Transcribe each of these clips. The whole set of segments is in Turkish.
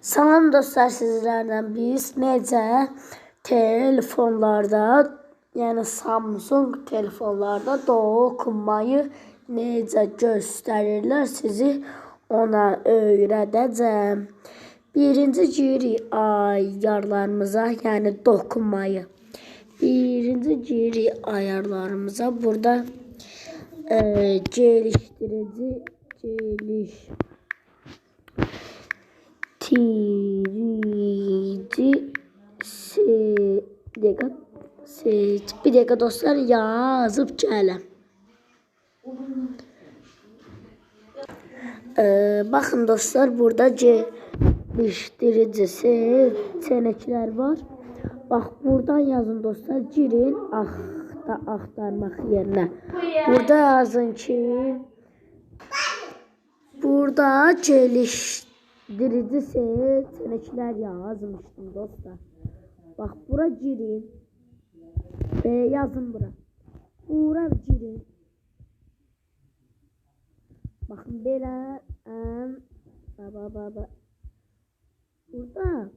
Salam dostlar sizlerden biz necə telefonlarda yəni Samsung telefonlarda dokunmayı necə göstərirlər sizi ona öyrədəcəm. Birinci girik ayarlarımıza yəni dokunmayı. Birinci girik ayarlarımıza burada e, geliştirici geliştirici se, bir dakika, seç. Bir dakika dostlar yazıp gələm. Ee, bakın dostlar burada geliştirici seçenekler var. Bak buradan yazın dostlar. Girin axta axtarmaq yerinə. Burada yazın ki burada geliştirici seçenekler yazmıştım dostlar. Bak bura girin. Ve yazın bura. Bura girin. Bakın belə baba baba. Burada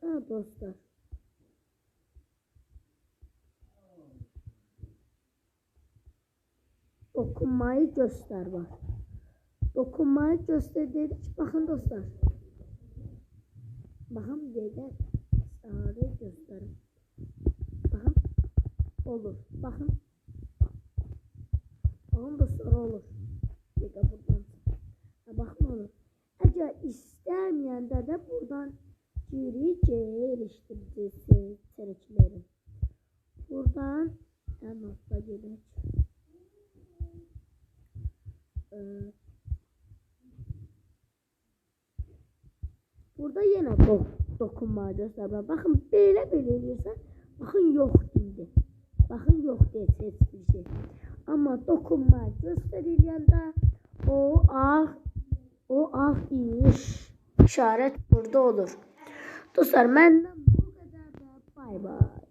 Ha dostlar. Dokunmayı göster var. Dokunmayı göster dedik. Bakın dostlar. Bakın dedi. Sarı gösterin. Bakın. Olur. Bakın. Bakın dostlar olur. Bir buradan. Bakın olur. Eğer istemeyen de de buradan geri geliştirici seçenekleri. Buradan en altta gelir. Ee, burada yine dok dokunma gösterme. Bakın böyle böyle eləyirsən. Bakın yok deyildi. Bakın yok diye hiçbir şey. Ama dokunma gösterilende o ah o ah iş işaret burada olur. Dostlar məndən bu qədər də bay bay.